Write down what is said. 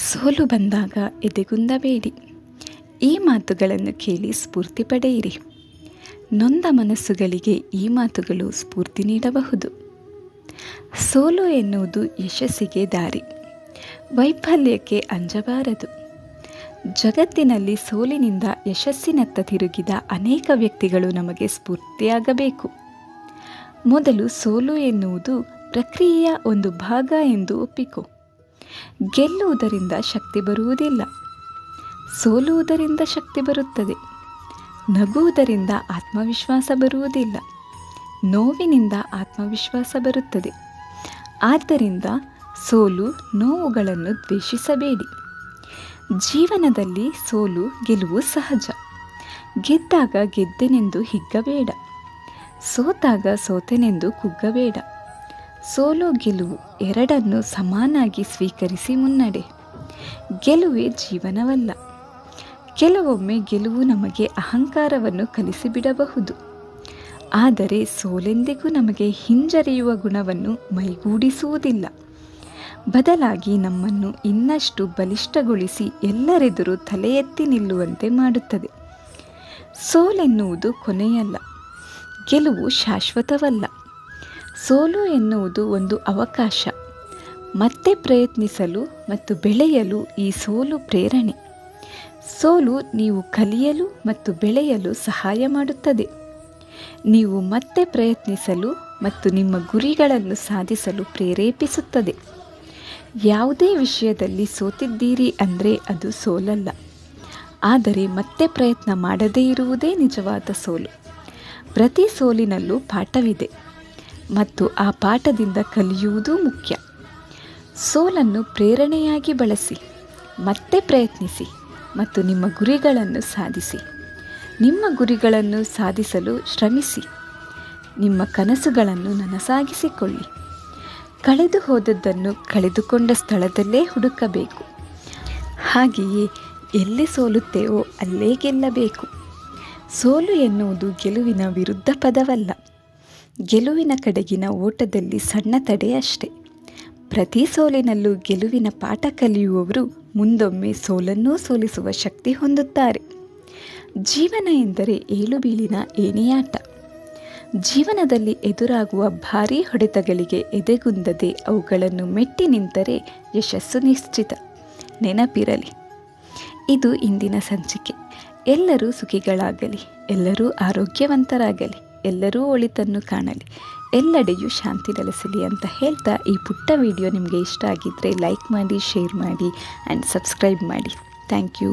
ಸೋಲು ಬಂದಾಗ ಎದೆಗುಂದಬೇಡಿ ಈ ಮಾತುಗಳನ್ನು ಕೇಳಿ ಸ್ಫೂರ್ತಿ ಪಡೆಯಿರಿ. ನೊಂದ ಮನಸ್ಸುಗಳಿಗೆ ಈ ಮಾತುಗಳು ಸ್ಫೂರ್ತಿ ನೀಡಬಹುದು. ಸೋಲು ಎನ್ನುವುದು ಯಶಸ್ಸಿಗೆ ದಾರಿ. ವೈಫಲ್ಯಕ್ಕೆ ಅಂಜಬಾರದು. ಜಗತ್ತಿನಲ್ಲಿ ಸೋಲಿನಿಂದ ಯಶಸ್ಸಿನತ್ತ ತಿರುಗಿದ ಅನೇಕ ವ್ಯಕ್ತಿಗಳು ನಮಗೆ ಸ್ಫೂರ್ತಿಯಾಗಬೇಕು. ಮೊದಲು ಸೋಲು ಎನ್ನುವುದು ಪ್ರಕ್ರಿಯೆಯ ಒಂದು ಭಾಗ ಎಂದು ಒಪ್ಪಿಕೊ. ಗೆಲ್ಲುವುದರಿಂದ ಶಕ್ತಿ ಬರುವುದಿಲ್ಲ. ಸೋಲುವುದರಿಂದ ಶಕ್ತಿ ಬರುತ್ತದೆ. ನಗುವುದರಿಂದ ಆತ್ಮವಿಶ್ವಾಸ ಬರುವುದಿಲ್ಲ. ನೋವಿನಿಂದ ಆತ್ಮವಿಶ್ವಾಸ ಬರುತ್ತದೆ. ಆದ್ದರಿಂದ ಸೋಲು ನೋವುಗಳನ್ನು ದ್ವೇಷಿಸಬೇಡಿ. ಜೀವನದಲ್ಲಿ ಸೋಲು ಗೆಲುವು ಸಹಜ. ಗೆದ್ದಾಗ ಗೆದ್ದೆನೆಂದು ಹಿಗ್ಗಬೇಡ. ಸೋತಾಗ ಸೋತೆನೆಂದು ಕುಗ್ಗಬೇಡ. ಸೋಲು ಗೆಲುವು ಎರಡನ್ನು ಸಮಾನಾಗಿ ಸ್ವೀಕರಿಸಿ ಮುನ್ನಡೆ. ಗೆಲುವೇ ಜೀವನವಲ್ಲ. ಕೆಲವೊಮ್ಮೆ ಗೆಲುವು ನಮಗೆ ಅಹಂಕಾರವನ್ನು ಕಲಿಸಿಬಿಡಬಹುದು. ಆದರೆ ಸೋಲೆಂದಿಗೂ ನಮಗೆ ಹಿಂಜರಿಯುವ ಗುಣವನ್ನು ಮೈಗೂಡಿಸುವುದಿಲ್ಲ. ಬದಲಾಗಿ ನಮ್ಮನ್ನು ಇನ್ನಷ್ಟು ಬಲಿಷ್ಠಗೊಳಿಸಿ ಎಲ್ಲರೆದುರು ತಲೆ ಎತ್ತಿ ನಿಲ್ಲುವಂತೆ ಮಾಡುತ್ತದೆ. ಸೋಲೆನ್ನುವುದು ಕೊನೆಯಲ್ಲ. ಗೆಲುವು ಶಾಶ್ವತವಲ್ಲ. ಸೋಲು ಎನ್ನುವುದು ಒಂದು ಅವಕಾಶ. ಮತ್ತೆ ಪ್ರಯತ್ನಿಸಲು ಮತ್ತು ಬೆಳೆಯಲು ಈ ಸೋಲು ಪ್ರೇರಣೆ. ಸೋಲು ನೀವು ಕಲಿಯಲು ಮತ್ತು ಬೆಳೆಯಲು ಸಹಾಯ ಮಾಡುತ್ತದೆ. ನೀವು ಮತ್ತೆ ಪ್ರಯತ್ನಿಸಲು ಮತ್ತು ನಿಮ್ಮ ಗುರಿಗಳನ್ನು ಸಾಧಿಸಲು ಪ್ರೇರೇಪಿಸುತ್ತದೆ. ಯಾವುದೇ ವಿಷಯದಲ್ಲಿ ಸೋತಿದ್ದೀರಿ ಅಂದರೆ ಅದು ಸೋಲಲ್ಲ. ಆದರೆ ಮತ್ತೆ ಪ್ರಯತ್ನ ಮಾಡದೇ ಇರುವುದೇ ನಿಜವಾದ ಸೋಲು. ಪ್ರತಿ ಸೋಲಿನಲ್ಲೂ ಪಾಠವಿದೆ. ಮತ್ತು ಆ ಪಾಠದಿಂದ ಕಲಿಯುವುದೂ ಮುಖ್ಯ. ಸೋಲನ್ನು ಪ್ರೇರಣೆಯಾಗಿ ಬಳಸಿ, ಮತ್ತೆ ಪ್ರಯತ್ನಿಸಿ ಮತ್ತು ನಿಮ್ಮ ಗುರಿಗಳನ್ನು ಸಾಧಿಸಿ. ನಿಮ್ಮ ಗುರಿಗಳನ್ನು ಸಾಧಿಸಲು ಶ್ರಮಿಸಿ. ನಿಮ್ಮ ಕನಸುಗಳನ್ನು ನನಸಾಗಿಸಿಕೊಳ್ಳಿ. ಕಳೆದು ಹೋದದ್ದನ್ನು ಕಳೆದುಕೊಂಡ ಸ್ಥಳದಲ್ಲೇ ಹುಡುಕಬೇಕು. ಹಾಗೆಯೇ ಎಲ್ಲಿ ಸೋಲುತ್ತೇವೋ ಅಲ್ಲೇ ಗೆಲ್ಲಬೇಕು. ಸೋಲು ಎನ್ನುವುದು ಗೆಲುವಿನ ವಿರುದ್ಧ ಪದವಲ್ಲ. ಗೆಲುವಿನ ಕಡೆಗಿನ ಓಟದಲ್ಲಿ ಸಣ್ಣ ತಡೆ ಅಷ್ಟೆ ಪ್ರತಿ ಸೋಲಿನಲ್ಲೂ ಗೆಲುವಿನ ಪಾಠ ಕಲಿಯುವವರು ಮುಂದೊಮ್ಮೆ ಸೋಲನ್ನೂ ಸೋಲಿಸುವ ಶಕ್ತಿ ಹೊಂದುತ್ತಾರೆ. ಜೀವನ ಎಂದರೆ ಏಳು ಬೀಳಿನ ಏಣಿಯಾಟ. ಜೀವನದಲ್ಲಿ ಎದುರಾಗುವ ಭಾರೀ ಹೊಡೆತಗಳಿಗೆ ಎದೆಗುಂದದೆ ಅವುಗಳನ್ನು ಮೆಟ್ಟಿ ನಿಂತರೆ ಯಶಸ್ಸು ನಿಶ್ಚಿತ. ನೆನಪಿರಲಿ, ಇದು ಇಂದಿನ ಸಂಚಿಕೆ. ಎಲ್ಲರೂ ಸುಖಿಗಳಾಗಲಿ, ಎಲ್ಲರೂ ಆರೋಗ್ಯವಂತರಾಗಲಿ. ಎಲ್ಲರೂ ಒಳಿತನ್ನು ಕಾಣಲಿ. ಎಲ್ಲೆಡೆಯೂ ಶಾಂತಿ ನೆಲೆಸಲಿ ಅಂತ ಹೇಳ್ತಾ ಈ ಪುಟ್ಟ ವಿಡಿಯೋ ನಿಮಗೆ ಇಷ್ಟ ಆಗಿದ್ದರೆ ಲೈಕ್ ಮಾಡಿ ಶೇರ್ ಮಾಡಿ ಆ್ಯಂಡ್ ಸಬ್ಸ್ಕ್ರೈಬ್ ಮಾಡಿ. Thank you